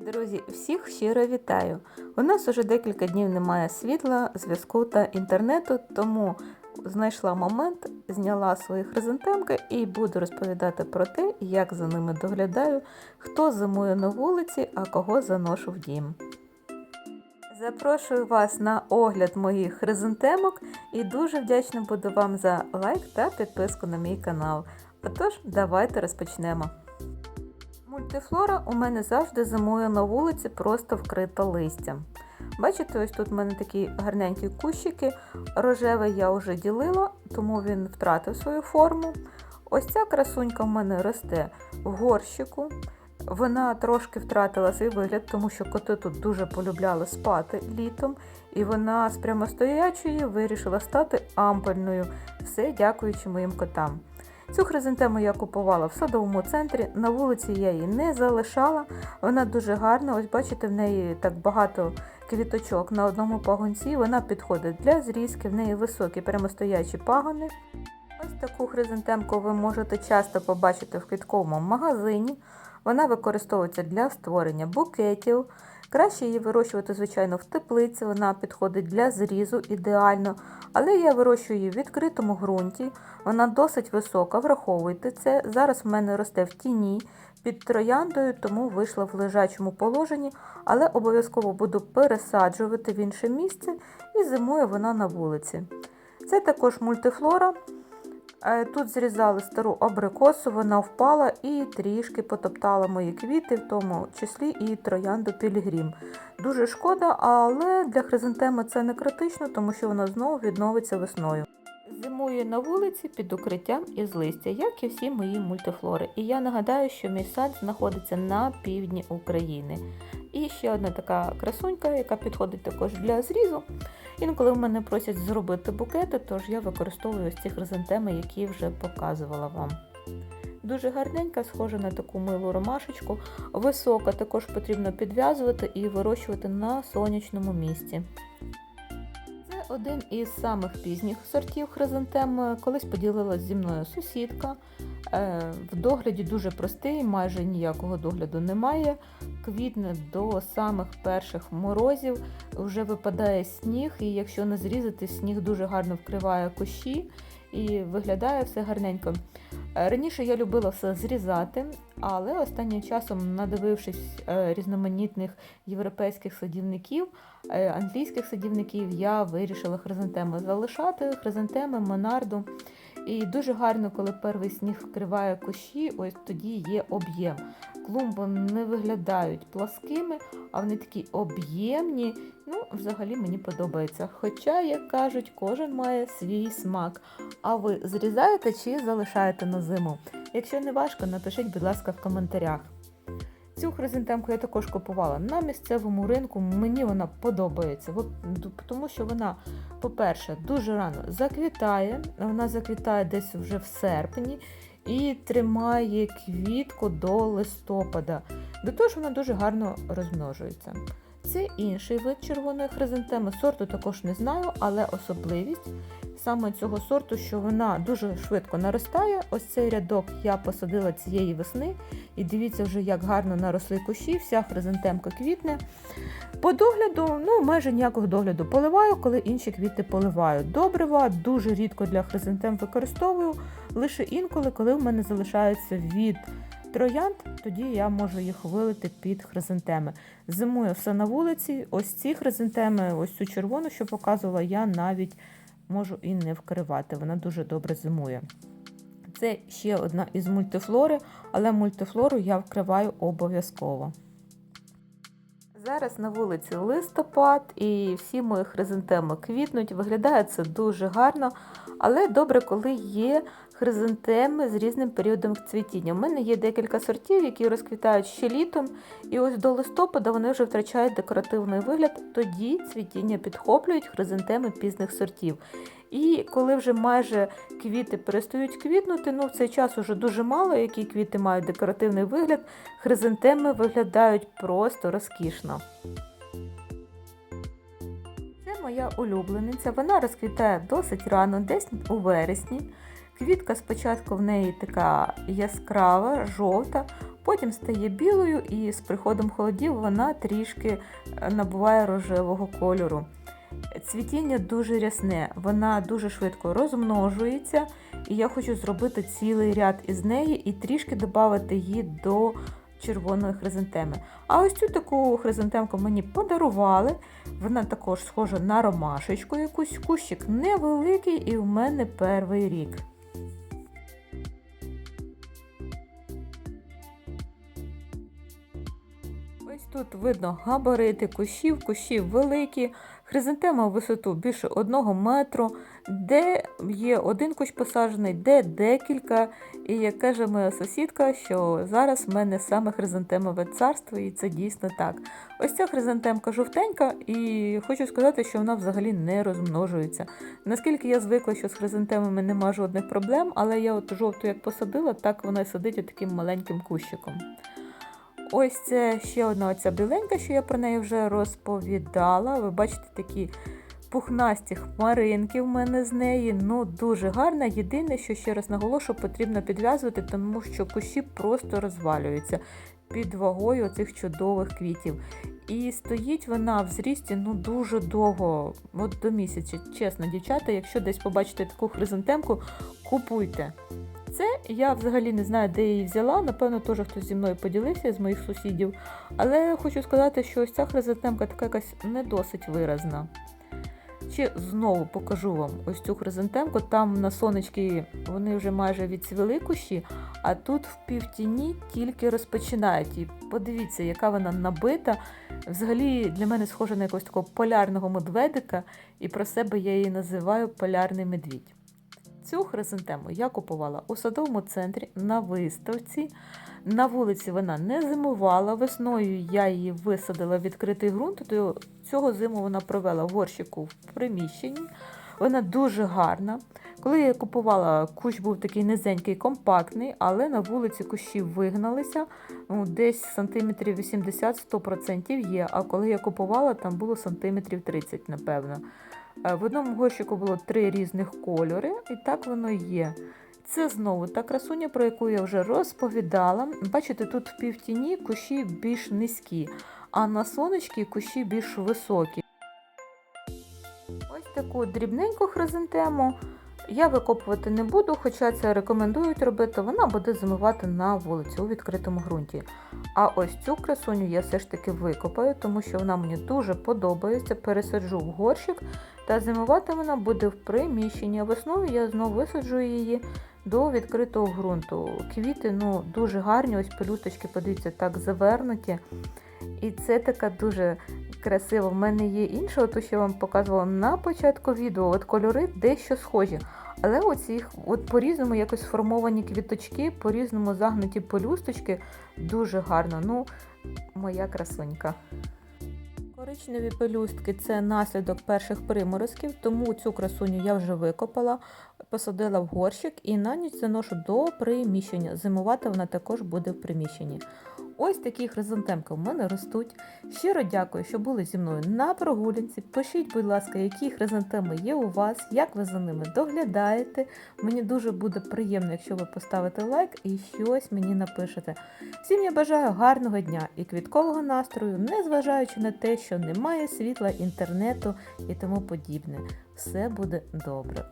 Друзі, всіх щиро вітаю! У нас уже декілька днів немає світла, зв'язку та інтернету, тому знайшла момент, зняла свої хризантемки і буду розповідати про те, як за ними доглядаю, хто зимує на вулиці, а кого заношу в дім. Запрошую вас на огляд моїх хризантемок і дуже вдячна буду вам за лайк та підписку на мій канал. Отож, давайте розпочнемо. Мультифлора у мене завжди зимує на вулиці, просто вкрита листям. Бачите, ось тут в мене такі гарненькі кущики. Рожевий я вже ділила, тому він втратив свою форму. Ось ця красунька в мене росте в горщику. Вона трошки втратила свій вигляд, тому що коти тут дуже полюбляли спати літом, і вона з прямостоячої вирішила стати ампельною. Все дякуючи моїм котам. Цю хризантему я купувала в садовому центрі. На вулиці я її не залишала. Вона дуже гарна. Ось бачите, в неї так багато квіточок на одному пагонці. Вона підходить для зрізки, в неї високі прямостоячі пагони. Ось таку хризантемку ви можете часто побачити в квітковому магазині. Вона використовується для створення букетів. Краще її вирощувати, звичайно, в теплиці, вона підходить для зрізу ідеально, але я вирощую її в відкритому ґрунті, вона досить висока, враховуйте це. Зараз в мене росте в тіні під трояндою, тому вийшла в лежачому положенні, але обов'язково буду пересаджувати в інше місце і зимує вона на вулиці. Це також мультифлора. Е, Тут зрізали стару абрикосу, вона впала і трішки потоптала мої квіти, в тому числі і троянду Пілігрім. Дуже шкода, але для хризантеми це не критично, тому що вона знову відновиться весною. Зимує на вулиці під укриттям із листя, як і всі мої мультифлори. І я нагадаю, що мій сад знаходиться на півдні України. І ще одна така красунька, яка підходить також для зрізу. Інколи в мене просять зробити букети, тож я використовую ось ці хризантеми, які вже показувала вам. Дуже гарненька, схожа на таку милу ромашечку. Висока також потрібно підв'язувати і вирощувати на сонячному місці. Один із самих пізніх сортів хризантем. Колись поділилась зі мною сусідка. Е, В догляді дуже простий, майже ніякого догляду немає. Квітне до самих перших морозів, вже випадає сніг, і якщо не зрізати, сніг дуже гарно вкриває кущі і виглядає все гарненько. Е, Раніше я любила все зрізати, але останнім часом, надивившись е, різноманітних європейських садівників, е, англійських садівників, я вирішила хризантеми залишати, хризантеми, монарду. І дуже гарно, коли перший сніг вкриває кущі, ось тоді є об'єм. Клумби не виглядають пласкими, а вони такі об'ємні. Ну, взагалі мені подобається. Хоча, як кажуть, кожен має свій смак. А ви зрізаєте чи залишаєте на зиму? Якщо не важко, напишіть, будь ласка, в коментарях. Цю хризантемку я також купувала на місцевому ринку. Мені вона подобається, тому що вона, по-перше, дуже рано заквітає. Вона заквітає десь вже в серпні і тримає квітку до листопада. До того ж, вона дуже гарно розмножується. Це інший вид червоної хризантеми. Сорту також не знаю, але особливість саме цього сорту, що вона дуже швидко наростає. Ось цей рядок я посадила цієї весни, і дивіться вже, як гарно наросли кущі, вся хризантемка квітне. По догляду, ну майже ніякого догляду поливаю, коли інші квіти поливаю. Добрива дуже рідко для хризантем використовую, лише інколи, коли в мене залишається від троянд, тоді я можу їх вилити під хризантеми. Зимує все на вулиці. Ось ці хризантеми, ось цю червону, що показувала, я навіть можу і не вкривати. Вона дуже добре зимує. Це ще одна із мультифлори, але мультифлору я вкриваю обов'язково. Зараз на вулиці листопад і всі мої хризантеми квітнуть. Виглядає це дуже гарно, але добре, коли є хризантеми з різним періодом цвітіння. У мене є декілька сортів, які розквітають ще літом, і ось до листопада вони вже втрачають декоративний вигляд. Тоді цвітіння підхоплюють хризантеми пізних сортів. І коли вже майже квіти перестають квітнути, ну в цей час уже дуже мало, які квіти мають декоративний вигляд, хризантеми виглядають просто розкішно. Моя улюблениця. Вона розквітає досить рано, десь у вересні. Квітка спочатку в неї така яскрава, жовта, Потім стає білою і з приходом холодів вона трішки е, набуває рожевого кольору. Цвітіння дуже рясне, вона дуже швидко розмножується, і я хочу зробити цілий ряд із неї і трішки додати її до червоної хризантеми. А ось цю таку хризантемку мені подарували. Вона також схожа на ромашечку якусь. Кущик невеликий і в мене перший рік. Тут видно габарити кущів, кущі великі, хризантема в висоту більше одного метру, де є один кущ посаджений, де декілька. І як каже моя сусідка, що зараз в мене саме хризантемове царство, і це дійсно так. Ось ця хризантемка жовтенька, і хочу сказати, що вона взагалі не розмножується. Наскільки я звикла, що з хризантемами нема жодних проблем, але я от жовту як посадила, так вона і сидить таким маленьким кущиком. Ось це ще одна оця біленька, що я про неї вже розповідала. Ви бачите такі пухнасті хмаринки в мене з неї. Ну, дуже гарна. Єдине, що ще раз наголошую, потрібно підв'язувати, тому що кущі просто розвалюються під вагою цих чудових квітів. І стоїть вона в зрісті ну дуже довго, от до місяця. Чесно, дівчата, якщо десь побачите таку хризантемку, купуйте. Це я взагалі не знаю, де її взяла. Напевно, теж хтось зі мною поділився з моїх сусідів. Але хочу сказати, що ось ця хризантемка така якась не досить виразна. Ще знову покажу вам ось цю хризантемку. Там на сонечки вони вже майже відцвіли кущі, а тут в півтіні тільки розпочинають. І подивіться, яка вона набита. Взагалі для мене схожа на якогось такого полярного медведика, і про себе я її називаю полярний медвідь. Цю хризантему я купувала у садовому центрі на виставці. На вулиці вона не зимувала. Весною я її висадила в відкритий ґрунт, то цього зиму вона провела в горщику в приміщенні. Вона дуже гарна. Коли я купувала, кущ був такий низенький, компактний, але на вулиці кущі вигналися. Ну, десь сантиметрів 80-100% є. А коли я купувала, там було сантиметрів 30, напевно. Е, В одному горщику було три різних кольори, і так воно є. Це знову та красуня, про яку я вже розповідала. Бачите, тут в півтіні кущі більш низькі, а на сонечки кущі більш високі. Ось таку дрібненьку хризантему я викопувати не буду, хоча це рекомендують робити, вона буде зимувати на вулиці у відкритому ґрунті. А ось цю красуню я все ж таки викопаю, тому що вона мені дуже подобається. Пересаджу в горщик, та зимувати вона буде в приміщенні. Весною я знову висаджу її до відкритого ґрунту. Квіти ну, дуже гарні, ось пелюсточки, подивіться, так завернуті. І це така дуже красиво. В мене є інша, то що я вам показувала на початку відео. От кольори дещо схожі. Але оці от по-різному якось сформовані квіточки, по-різному загнуті пелюсточки. Дуже гарно. Ну, моя красунька. Коричневі пелюстки це наслідок перших приморозків, тому цю красуню я вже викопала, посадила в горщик і на ніч заношу до приміщення. Зимувати вона також буде в приміщенні. Ось такі хризантемки в мене ростуть. Щиро дякую, що були зі мною на прогулянці. Пишіть, будь ласка, які хризантеми є у вас, як ви за ними доглядаєте. Мені дуже буде приємно, якщо ви поставите лайк і щось мені напишете. Всім я бажаю гарного дня і квіткового настрою, незважаючи на те, що немає світла, інтернету і тому подібне. Все буде добре.